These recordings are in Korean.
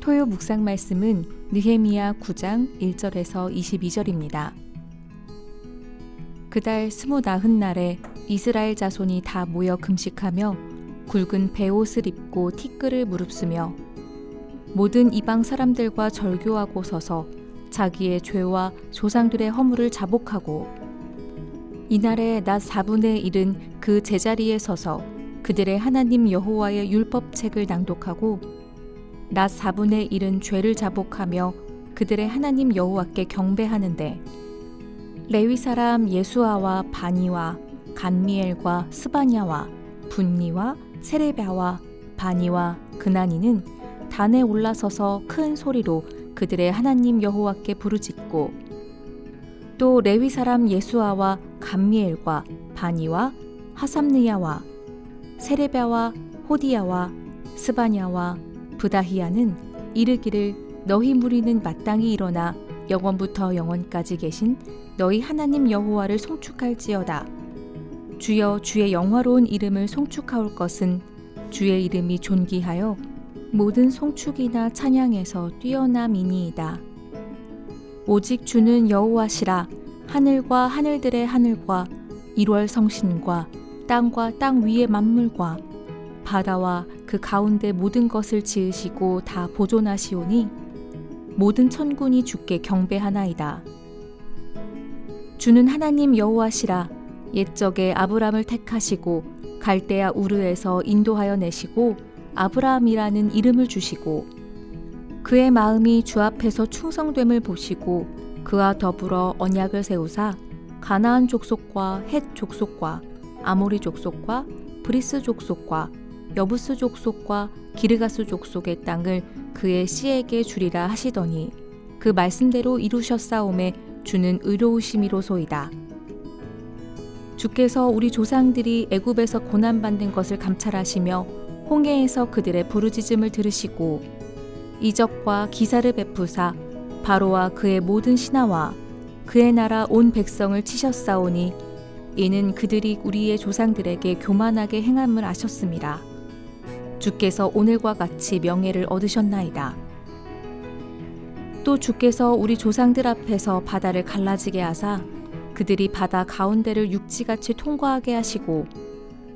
토요 묵상 말씀은 느헤미야 9장 1절에서 22절입니다. 그달 스무 나흔 날에 이스라엘 자손이 다 모여 금식하며 굵은 베옷을 입고 티끌을 무릅쓰며 모든 이방 사람들과 절교하고 서서 자기의 죄와 조상들의 허물을 자복하고 이날에 낮 4분의 1은 그 제자리에 서서 그들의 하나님 여호와의 율법책을 낭독하고 낮 4분의 1은 죄를 자복하며 그들의 하나님 여호와께 경배하는데 레위 사람 예수아와 바니와 간미엘과 스바냐와 분니와 세레베와 바니와 그나니는 단에 올라서서 큰 소리로 그들의 하나님 여호와께 부르짖고 또 레위 사람 예수아와 감미엘과 바니와 하삼느야와 세레베와 호디야와 스바냐와 부다히야는 이르기를 너희 무리는 마땅히 일어나 영원부터 영원까지 계신 너희 하나님 여호와를 송축할지어다. 주여 주의 영화로운 이름을 송축하올 것은 주의 이름이 존귀하여 모든 송축이나 찬양에서 뛰어남이니이다. 오직 주는 여호와시라 하늘과 하늘들의 하늘과 일월 성신과 땅과 땅 위의 만물과 바다와 그 가운데 모든 것을 지으시고 다 보존하시오니 모든 천군이 주께 경배하나이다. 주는 하나님 여호와시라 옛적에 아브람을 택하시고 갈대아 우르에서 인도하여 내시고 아브라함이라는 이름을 주시고 그의 마음이 주 앞에서 충성됨을 보시고 그와 더불어 언약을 세우사 가나안 족속과 헷 족속과 아모리 족속과 브리스 족속과 여부스 족속과 기르가스 족속의 땅을 그의 씨에게 주리라 하시더니 그 말씀대로 이루셨사오매 주는 의로우심이로소이다. 주께서 우리 조상들이 애굽에서 고난 받는 것을 감찰하시며 홍해에서 그들의 부르짖음을 들으시고 이적과 기사를 베푸사 바로와 그의 모든 신하와 그의 나라 온 백성을 치셨사오니 이는 그들이 우리의 조상들에게 교만하게 행함을 아셨습니다. 주께서 오늘과 같이 명예를 얻으셨나이다. 또 주께서 우리 조상들 앞에서 바다를 갈라지게 하사 그들이 바다 가운데를 육지같이 통과하게 하시고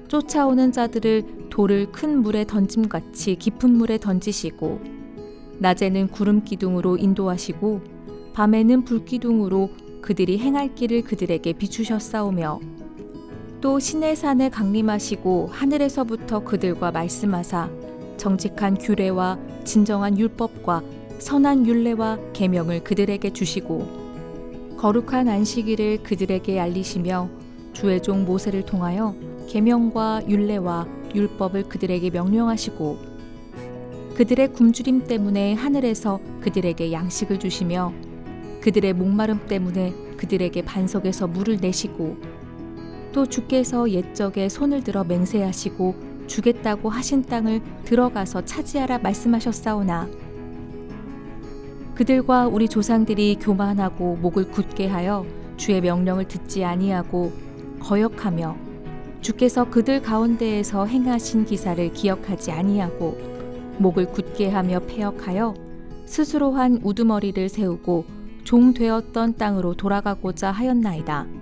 쫓아오는 자들을 돌을 큰 물에 던짐같이 깊은 물에 던지시고 낮에는 구름 기둥으로 인도하시고 밤에는 불 기둥으로 그들이 행할 길을 그들에게 비추셨사오며 또 신의 산에 강림하시고 하늘에서부터 그들과 말씀하사 정직한 규례와 진정한 율법과 선한 율례와 계명을 그들에게 주시고 거룩한 안식일을 그들에게 알리시며 주의 종 모세를 통하여 계명과 율례와 율법을 그들에게 명령하시고 그들의 굶주림 때문에 하늘에서 그들에게 양식을 주시며 그들의 목마름 때문에 그들에게 반석에서 물을 내시고 또 주께서 옛적에 손을 들어 맹세하시고 주겠다고 하신 땅을 들어가서 차지하라 말씀하셨사오나 그들과 우리 조상들이 교만하고 목을 굳게 하여 주의 명령을 듣지 아니하고 거역하며 주께서 그들 가운데에서 행하신 기사를 기억하지 아니하고 목을 굳게 하며 폐역하여 스스로 한 우두머리를 세우고 종 되었던 땅으로 돌아가고자 하였나이다.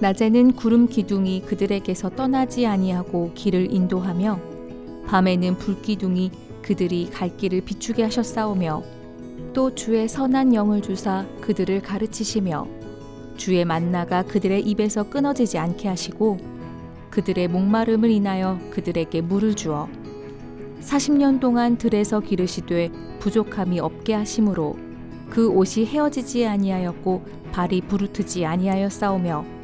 낮에는 구름 기둥이 그들에게서 떠나지 아니하고 길을 인도하며 밤에는 불 기둥이 그들이 갈 길을 비추게 하셨사오며 또 주의 선한 영을 주사 그들을 가르치시며 주의 만나가 그들의 입에서 끊어지지 않게 하시고 그들의 목마름을 인하여 그들에게 물을 주어 40년 동안 들에서 기르시되 부족함이 없게 하심으로 그 옷이 헤어지지 아니하였고 발이 부르트지 아니하였사오며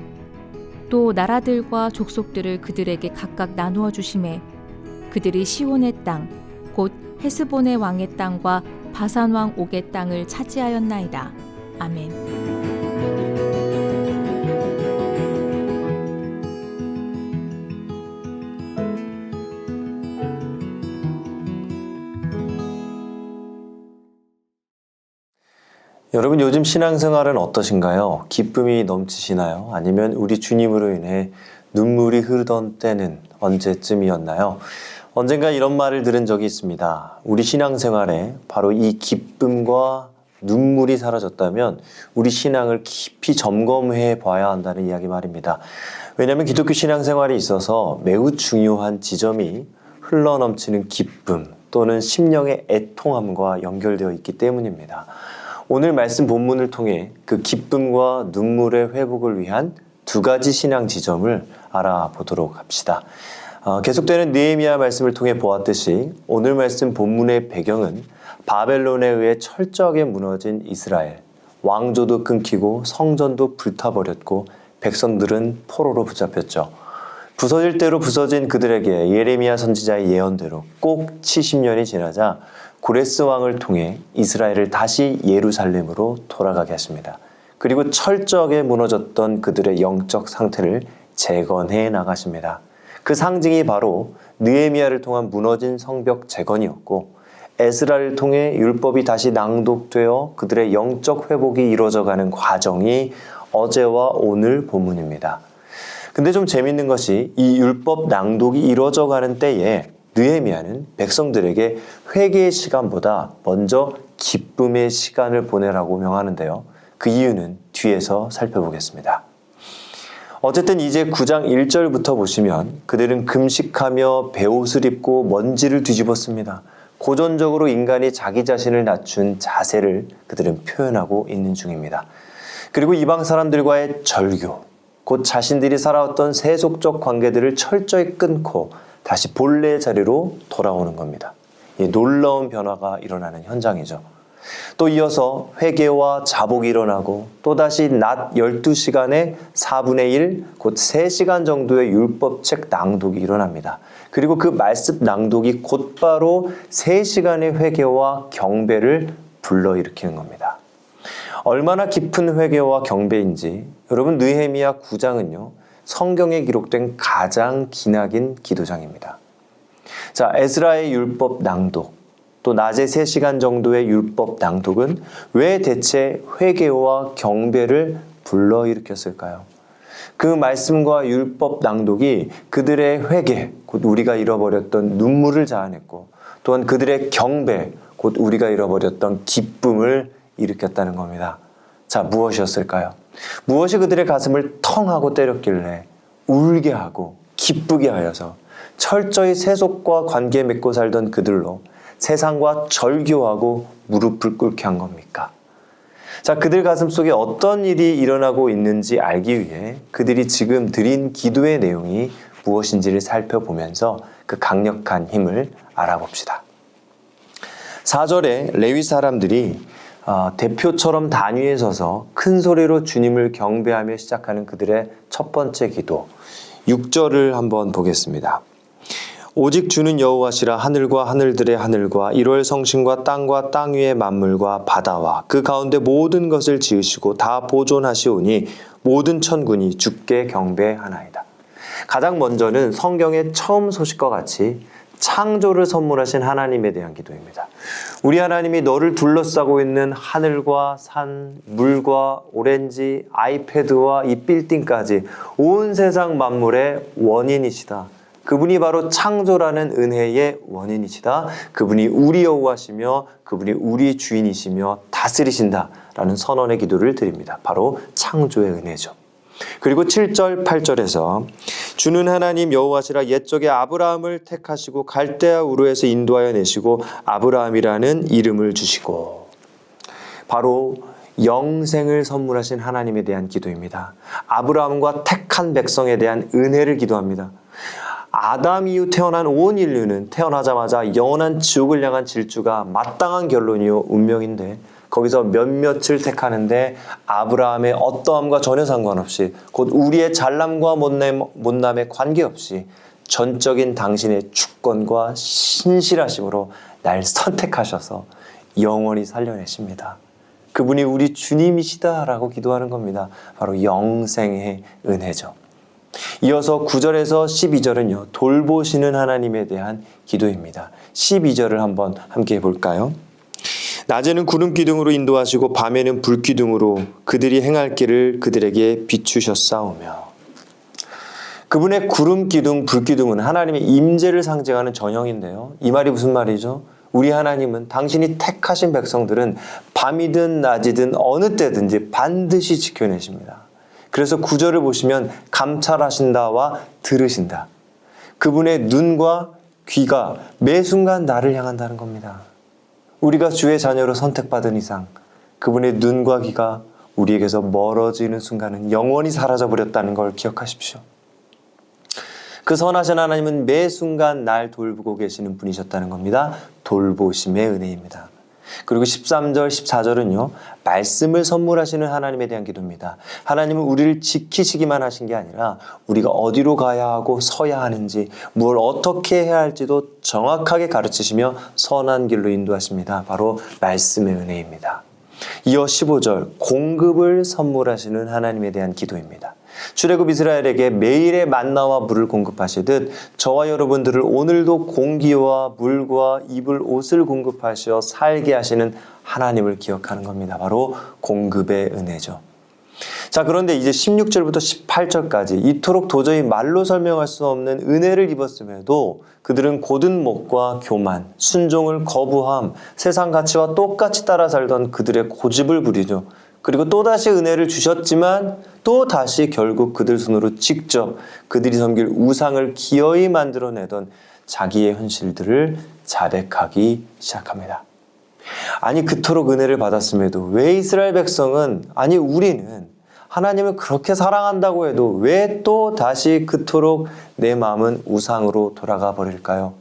또 나라들과 족속들을 그들에게 각각 나누어 주심에 그들이 시온의 땅 곧 헤스본의 왕의 땅과 바산 왕 옥의 땅을 차지하였나이다. 아멘. 여러분 요즘 신앙생활은 어떠신가요? 기쁨이 넘치시나요? 아니면 우리 주님으로 인해 눈물이 흐르던 때는 언제쯤이었나요? 언젠가 이런 말을 들은 적이 있습니다. 우리 신앙생활에 바로 이 기쁨과 눈물이 사라졌다면 우리 신앙을 깊이 점검해 봐야 한다는 이야기 말입니다. 왜냐하면 기독교 신앙생활에 있어서 매우 중요한 지점이 흘러넘치는 기쁨 또는 심령의 애통함과 연결되어 있기 때문입니다. 오늘 말씀 본문을 통해 그 기쁨과 눈물의 회복을 위한 두 가지 신앙 지점을 알아보도록 합시다. 어, 계속되는 느헤미야 말씀을 통해 보았듯이 오늘 말씀 본문의 배경은 바벨론에 의해 철저하게 무너진 이스라엘, 왕조도 끊기고 성전도 불타버렸고 백성들은 포로로 붙잡혔죠. 부서질 대로 부서진 그들에게 예레미야 선지자의 예언대로 꼭 70년이 지나자 고레스 왕을 통해 이스라엘을 다시 예루살렘으로 돌아가게 하십니다. 그리고 철저하게 무너졌던 그들의 영적 상태를 재건해 나가십니다. 그 상징이 바로 느헤미야를 통한 무너진 성벽 재건이었고 에스라를 통해 율법이 다시 낭독되어 그들의 영적 회복이 이루어져가는 과정이 어제와 오늘 본문입니다. 근데 좀 재밌는 것이 이 율법 낭독이 이루어져 가는 때에 느헤미야는 백성들에게 회개의 시간보다 먼저 기쁨의 시간을 보내라고 명하는데요. 그 이유는 뒤에서 살펴보겠습니다. 어쨌든 이제 9장 1절부터 보시면 그들은 금식하며 베옷을 입고 먼지를 뒤집었습니다. 고전적으로 인간이 자기 자신을 낮춘 자세를 그들은 표현하고 있는 중입니다. 그리고 이방 사람들과의 절교, 곧 자신들이 살아왔던 세속적 관계들을 철저히 끊고 다시 본래 자리로 돌아오는 겁니다. 이 놀라운 변화가 일어나는 현장이죠. 또 이어서 회개와 자복이 일어나고 또다시 낮 12시간에 4분의 1, 곧 3시간 정도의 율법책 낭독이 일어납니다. 그리고 그 말씀 낭독이 곧바로 3시간의 회개와 경배를 불러일으키는 겁니다. 얼마나 깊은 회개와 경배인지 여러분 느헤미야 9장은요. 성경에 기록된 가장 기나긴 기도장입니다. 자, 에스라의 율법 낭독, 또 낮에 3시간 정도의 율법 낭독은 왜 대체 회개와 경배를 불러일으켰을까요? 그 말씀과 율법 낭독이 그들의 회개, 곧 우리가 잃어버렸던 눈물을 자아냈고, 또한 그들의 경배, 곧 우리가 잃어버렸던 기쁨을 일으켰다는 겁니다. 자, 무엇이었을까요? 무엇이 그들의 가슴을 텅 하고 때렸길래 울게 하고 기쁘게 하여서 철저히 세속과 관계 맺고 살던 그들로 세상과 절교하고 무릎을 꿇게 한 겁니까? 자, 그들 가슴 속에 어떤 일이 일어나고 있는지 알기 위해 그들이 지금 드린 기도의 내용이 무엇인지를 살펴보면서 그 강력한 힘을 알아봅시다. 4절에 레위 사람들이 어, 대표처럼 단위에 서서 큰 소리로 주님을 경배하며 시작하는 그들의 첫 번째 기도 6절을 한번 보겠습니다. 오직 주는 여호와시라 하늘과 하늘들의 하늘과 일월 성신과 땅과 땅 위의 만물과 바다와 그 가운데 모든 것을 지으시고 다 보존하시오니 모든 천군이 주께 경배하나이다. 가장 먼저는 성경의 처음 소식과 같이 창조를 선물하신 하나님에 대한 기도입니다. 우리 하나님이 너를 둘러싸고 있는 하늘과 산, 물과 오렌지, 아이패드와 이 빌딩까지 온 세상 만물의 원인이시다. 그분이 바로 창조라는 은혜의 원인이시다. 그분이 우리 여호와시며 그분이 우리 주인이시며 다스리신다라는 선언의 기도를 드립니다. 바로 창조의 은혜죠. 그리고 7절, 8절에서 주는 하나님 여호와시라 옛적에 아브라함을 택하시고 갈대아 우르에서 인도하여 내시고 아브라함이라는 이름을 주시고 바로 영생을 선물하신 하나님에 대한 기도입니다. 아브라함과 택한 백성에 대한 은혜를 기도합니다. 아담 이후 태어난 온 인류는 태어나자마자 영원한 지옥을 향한 질주가 마땅한 결론이요 운명인데 거기서 몇몇을 택하는데 아브라함의 어떠함과 전혀 상관없이 곧 우리의 잘남과 못남, 못남에 관계없이 전적인 당신의 주권과 신실하심으로 날 선택하셔서 영원히 살려내십니다. 그분이 우리 주님이시다라고 기도하는 겁니다. 바로 영생의 은혜죠. 이어서 9절에서 12절은요, 돌보시는 하나님에 대한 기도입니다. 12절을 한번 함께 해볼까요? 낮에는 구름 기둥으로 인도하시고 밤에는 불 기둥으로 그들이 행할 길을 그들에게 비추셨사오며 그분의 구름 기둥, 불 기둥은 하나님의 임재를 상징하는 전형인데요. 이 말이 무슨 말이죠? 우리 하나님은 당신이 택하신 백성들은 밤이든 낮이든 어느 때든지 반드시 지켜내십니다. 그래서 구절을 보시면 감찰하신다와 들으신다. 그분의 눈과 귀가 매 순간 나를 향한다는 겁니다. 우리가 주의 자녀로 선택받은 이상 그분의 눈과 귀가 우리에게서 멀어지는 순간은 영원히 사라져 버렸다는 걸 기억하십시오. 그 선하신 하나님은 매 순간 날 돌보고 계시는 분이셨다는 겁니다. 돌보심의 은혜입니다. 그리고 13절, 14절은요, 말씀을 선물하시는 하나님에 대한 기도입니다. 하나님은 우리를 지키시기만 하신 게 아니라 우리가 어디로 가야 하고 서야 하는지, 뭘 어떻게 해야 할지도 정확하게 가르치시며 선한 길로 인도하십니다. 바로 말씀의 은혜입니다. 이어 15절, 공급을 선물하시는 하나님에 대한 기도입니다. 출애굽 이스라엘에게 매일의 만나와 물을 공급하시듯 저와 여러분들을 오늘도 공기와 물과 입을 옷을 공급하시어 살게 하시는 하나님을 기억하는 겁니다. 바로 공급의 은혜죠. 자, 그런데 이제 16절부터 18절까지 이토록 도저히 말로 설명할 수 없는 은혜를 입었음에도 그들은 고든 목과 교만, 순종을 거부함, 세상 가치와 똑같이 따라 살던 그들의 고집을 부리죠. 그리고 또다시 은혜를 주셨지만 또 다시 결국 그들 손으로 직접 그들이 섬길 우상을 기어이 만들어내던 자기의 현실들을 자백하기 시작합니다. 아니 그토록 은혜를 받았음에도 왜 이스라엘 백성은 아니 우리는 하나님을 그렇게 사랑한다고 해도 왜 또 다시 그토록 내 마음은 우상으로 돌아가 버릴까요?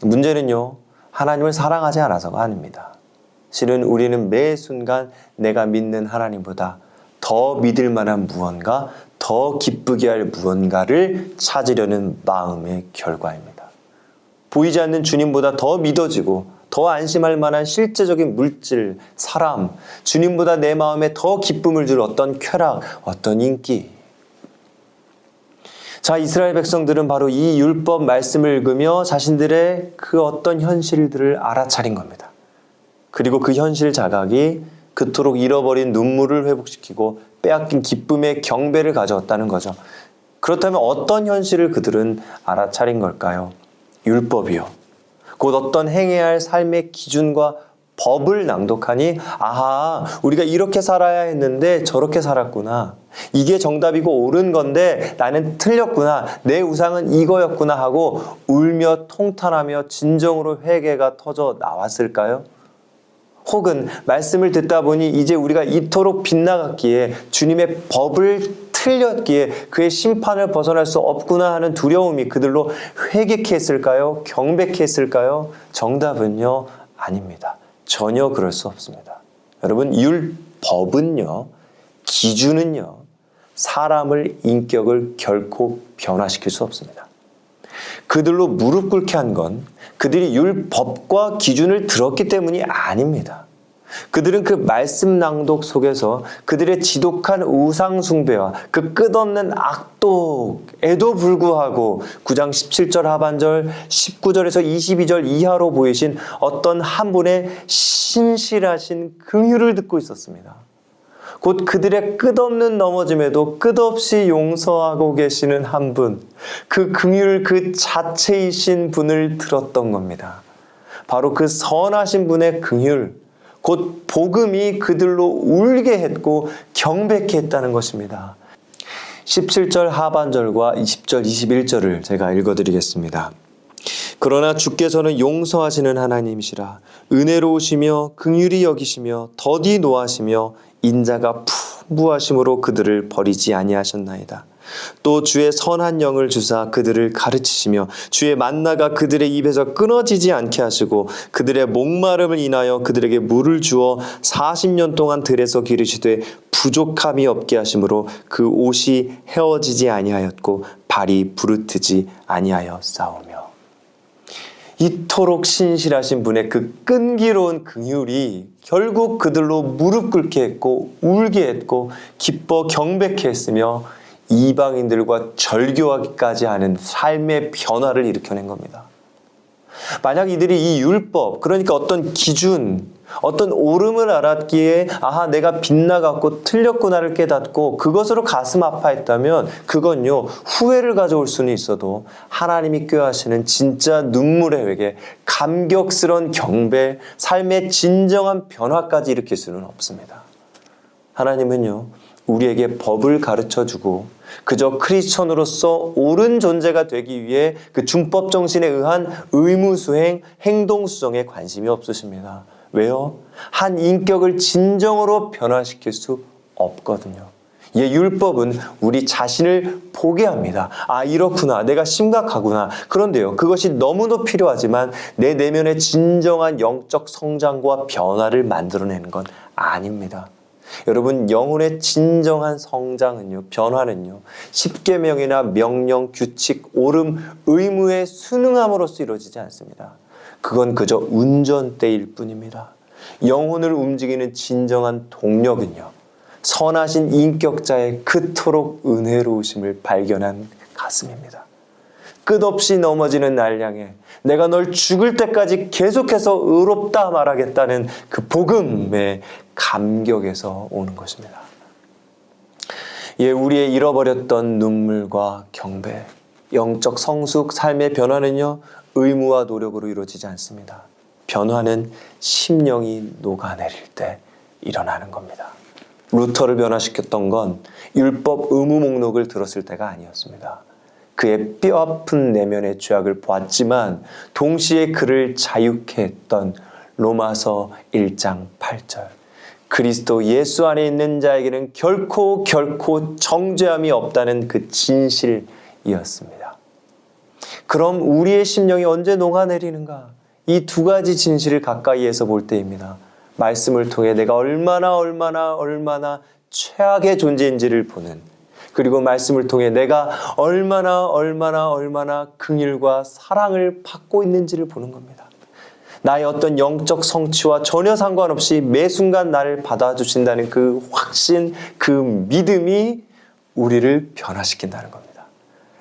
문제는요 하나님을 사랑하지 않아서가 아닙니다. 실은 우리는 매 순간 내가 믿는 하나님보다 더 믿을 만한 무언가, 더 기쁘게 할 무언가를 찾으려는 마음의 결과입니다. 보이지 않는 주님보다 더 믿어지고 더 안심할 만한 실제적인 물질, 사람, 주님보다 내 마음에 더 기쁨을 줄 어떤 쾌락, 어떤 인기. 자, 이스라엘 백성들은 바로 이 율법 말씀을 읽으며 자신들의 그 어떤 현실들을 알아차린 겁니다. 그리고 그 현실 자각이 그토록 잃어버린 눈물을 회복시키고 빼앗긴 기쁨의 경배를 가져왔다는 거죠. 그렇다면 어떤 현실을 그들은 알아차린 걸까요? 율법이요. 곧 어떤 행해야 할 삶의 기준과 법을 낭독하니 아하 우리가 이렇게 살아야 했는데 저렇게 살았구나 이게 정답이고 옳은 건데 나는 틀렸구나 내 우상은 이거였구나 하고 울며 통탄하며 진정으로 회개가 터져 나왔을까요? 혹은 말씀을 듣다 보니 이제 우리가 이토록 빗나갔기에 주님의 법을 틀렸기에 그의 심판을 벗어날 수 없구나 하는 두려움이 그들로 회개케 했을까요? 경백케 했을까요? 정답은요, 아닙니다. 전혀 그럴 수 없습니다. 여러분, 율법은요, 기준은요, 사람을 인격을 결코 변화시킬 수 없습니다. 그들로 무릎 꿇게 한 건 그들이 율법과 기준을 들었기 때문이 아닙니다. 그들은 그 말씀 낭독 속에서 그들의 지독한 우상숭배와 그 끝없는 악독에도 불구하고 9장 17절 하반절 19절에서 22절 이하로 보이신 어떤 한 분의 신실하신 긍휼을 듣고 있었습니다. 곧 그들의 끝없는 넘어짐에도 끝없이 용서하고 계시는 한 분, 그 긍휼 그 자체이신 분을 들었던 겁니다. 바로 그 선하신 분의 긍휼, 곧 복음이 그들로 울게 했고 경백해 했다는 것입니다. 17절 하반절과 20절, 21절을 제가 읽어 드리겠습니다. 그러나 주께서는 용서하시는 하나님이시라 은혜로우시며 긍휼히 여기시며 더디 노하시며 인자가 풍부하심으로 그들을 버리지 아니하셨나이다. 또 주의 선한 영을 주사 그들을 가르치시며 주의 만나가 그들의 입에서 끊어지지 않게 하시고 그들의 목마름을 인하여 그들에게 물을 주어 40년 동안 들에서 기르시되 부족함이 없게 하심으로 그 옷이 헤어지지 아니하였고 발이 부르트지 아니하여 싸우며 이토록 신실하신 분의 그 끈기로운 긍휼이 결국 그들로 무릎 꿇게 했고 울게 했고 기뻐 경배케 했으며 이방인들과 절교하기까지 하는 삶의 변화를 일으켜낸 겁니다. 만약 이들이 이 율법, 그러니까 어떤 기준, 어떤 옳음을 알았기에 아하 내가 빗나갔고 틀렸구나를 깨닫고 그것으로 가슴 아파했다면 그건요 후회를 가져올 수는 있어도 하나님이 꾀하시는 진짜 눈물의 회개, 감격스러운 경배, 삶의 진정한 변화까지 일으킬 수는 없습니다. 하나님은요 우리에게 법을 가르쳐 주고 그저 크리스천으로서 옳은 존재가 되기 위해 그 준법 정신에 의한 의무 수행, 행동 수정에 관심이 없으십니다. 왜요? 한 인격을 진정으로 변화시킬 수 없거든요. 예, 율법은 우리 자신을 보게 합니다. 아, 이렇구나. 내가 심각하구나. 그런데요, 그것이 너무도 필요하지만 내 내면의 진정한 영적 성장과 변화를 만들어내는 건 아닙니다. 여러분, 영혼의 진정한 성장은요, 변화는요, 십계명이나 명령, 규칙, 옳음, 의무에 순응함으로써 이루어지지 않습니다. 그건 그저 운전대일 뿐입니다. 영혼을 움직이는 진정한 동력은요, 선하신 인격자의 그토록 은혜로우심을 발견한 가슴입니다. 끝없이 넘어지는 날 향해 내가 널 죽을 때까지 계속해서 의롭다 말하겠다는 그 복음의 감격에서 오는 것입니다. 예, 우리의 잃어버렸던 눈물과 경배, 영적 성숙, 삶의 변화는요, 의무와 노력으로 이루어지지 않습니다. 변화는 심령이 녹아내릴 때 일어나는 겁니다. 루터를 변화시켰던 건 율법 의무 목록을 들었을 때가 아니었습니다. 그의 뼈아픈 내면의 죄악을 보았지만 동시에 그를 자유케 했던 로마서 1장 8절. 그리스도 예수 안에 있는 자에게는 결코 결코 정죄함이 없다는 그 진실이었습니다. 그럼 우리의 심령이 언제 녹아내리는가? 이 두 가지 진실을 가까이에서 볼 때입니다. 말씀을 통해 내가 얼마나 얼마나 얼마나 최악의 존재인지를 보는 그리고 말씀을 통해 내가 얼마나 얼마나 얼마나 긍휼과 사랑을 받고 있는지를 보는 겁니다. 나의 어떤 영적 성취와 전혀 상관없이 매 순간 나를 받아주신다는 그 확신, 그 믿음이 우리를 변화시킨다는 겁니다.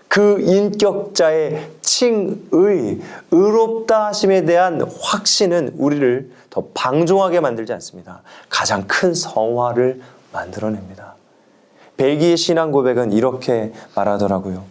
그 인격자의 칭의, 의롭다 하심에 대한 확신은 우리를 더 방종하게 만들지 않습니다. 가장 큰 성화를 만들어냅니다. 벨기의 신앙 고백은 이렇게 말하더라고요.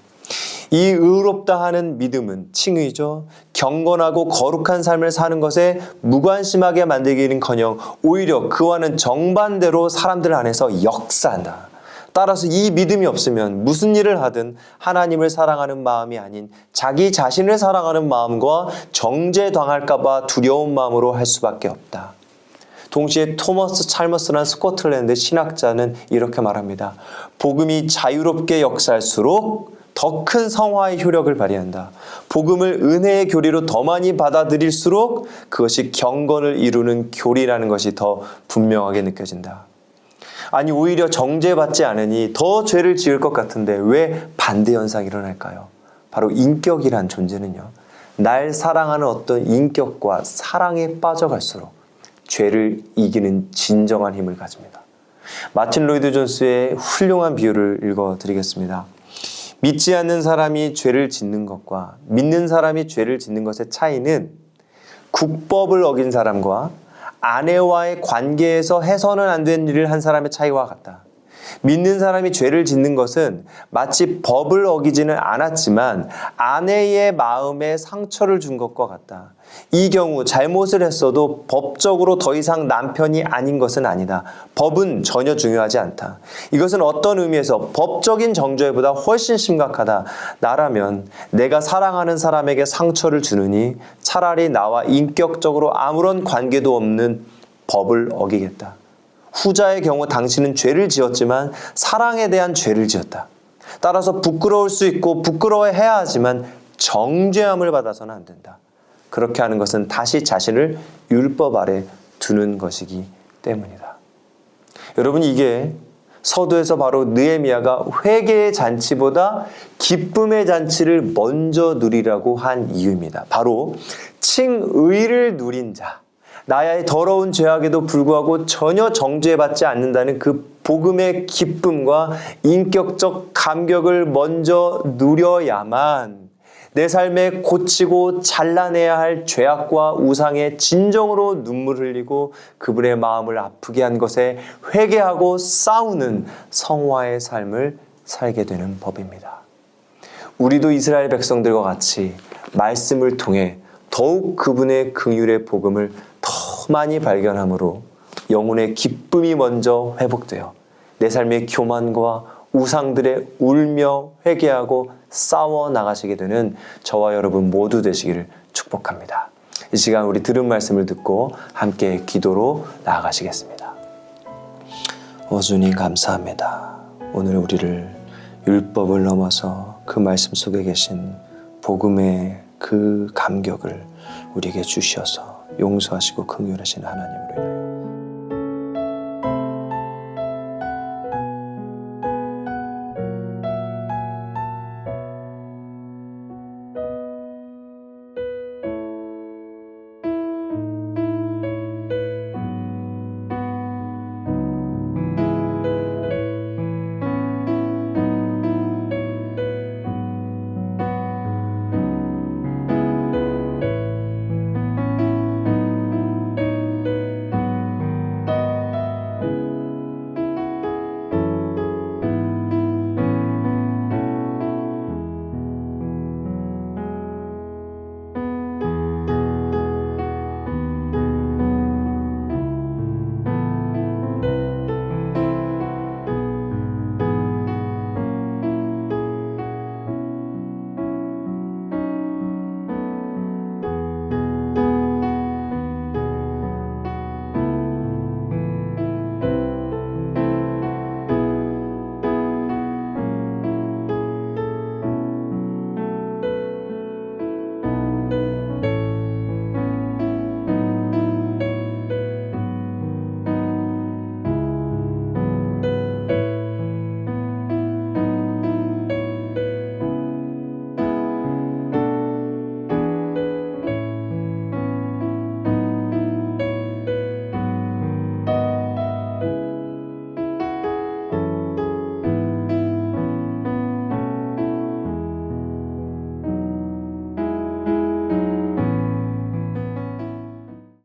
이 의롭다 하는 믿음은 칭의죠. 경건하고 거룩한 삶을 사는 것에 무관심하게 만들기는커녕 오히려 그와는 정반대로 사람들 안에서 역사한다. 따라서 이 믿음이 없으면 무슨 일을 하든 하나님을 사랑하는 마음이 아닌 자기 자신을 사랑하는 마음과 정죄당할까봐 두려운 마음으로 할 수밖에 없다. 동시에 토머스 찰머스라는 스코틀랜드 신학자는 이렇게 말합니다. 복음이 자유롭게 역사할수록 더 큰 성화의 효력을 발휘한다. 복음을 은혜의 교리로 더 많이 받아들일수록 그것이 경건을 이루는 교리라는 것이 더 분명하게 느껴진다. 아니 오히려 정죄받지 않으니 더 죄를 지을 것 같은데 왜 반대 현상이 일어날까요? 바로 인격이란 존재는요. 날 사랑하는 어떤 인격과 사랑에 빠져갈수록 죄를 이기는 진정한 힘을 가집니다. 마틴 로이드 존스의 훌륭한 비유를 읽어 드리겠습니다. 믿지 않는 사람이 죄를 짓는 것과 믿는 사람이 죄를 짓는 것의 차이는 국법을 어긴 사람과 아내와의 관계에서 해서는 안 되는 일을 한 사람의 차이와 같다. 믿는 사람이 죄를 짓는 것은 마치 법을 어기지는 않았지만 아내의 마음에 상처를 준 것과 같다. 이 경우 잘못을 했어도 법적으로 더 이상 남편이 아닌 것은 아니다. 법은 전혀 중요하지 않다. 이것은 어떤 의미에서 법적인 정죄보다 훨씬 심각하다. 나라면 내가 사랑하는 사람에게 상처를 주느니 차라리 나와 인격적으로 아무런 관계도 없는 법을 어기겠다. 후자의 경우 당신은 죄를 지었지만 사랑에 대한 죄를 지었다. 따라서 부끄러울 수 있고 부끄러워해야 하지만 정죄함을 받아서는 안 된다. 그렇게 하는 것은 다시 자신을 율법 아래 두는 것이기 때문이다. 여러분 이게 서두에서 바로 느헤미야가 회개의 잔치보다 기쁨의 잔치를 먼저 누리라고 한 이유입니다. 바로 칭의를 누린 자, 나의 더러운 죄악에도 불구하고 전혀 정죄받지 않는다는 그 복음의 기쁨과 인격적 감격을 먼저 누려야만 내 삶에 고치고 잘라내야 할 죄악과 우상의 진정으로 눈물 흘리고 그분의 마음을 아프게 한 것에 회개하고 싸우는 성화의 삶을 살게 되는 법입니다. 우리도 이스라엘 백성들과 같이 말씀을 통해 더욱 그분의 긍휼의 복음을 더 많이 발견함으로 영혼의 기쁨이 먼저 회복되어 내 삶의 교만과 우상들의 울며 회개하고 싸워 나가시게 되는 저와 여러분 모두 되시기를 축복합니다. 이 시간 우리 들은 말씀을 듣고 함께 기도로 나아가시겠습니다. 오 주님 감사합니다. 오늘 우리를 율법을 넘어서 그 말씀 속에 계신 복음의 그 감격을 우리에게 주셔서 용서하시고 긍휼하신 하나님으로 인하여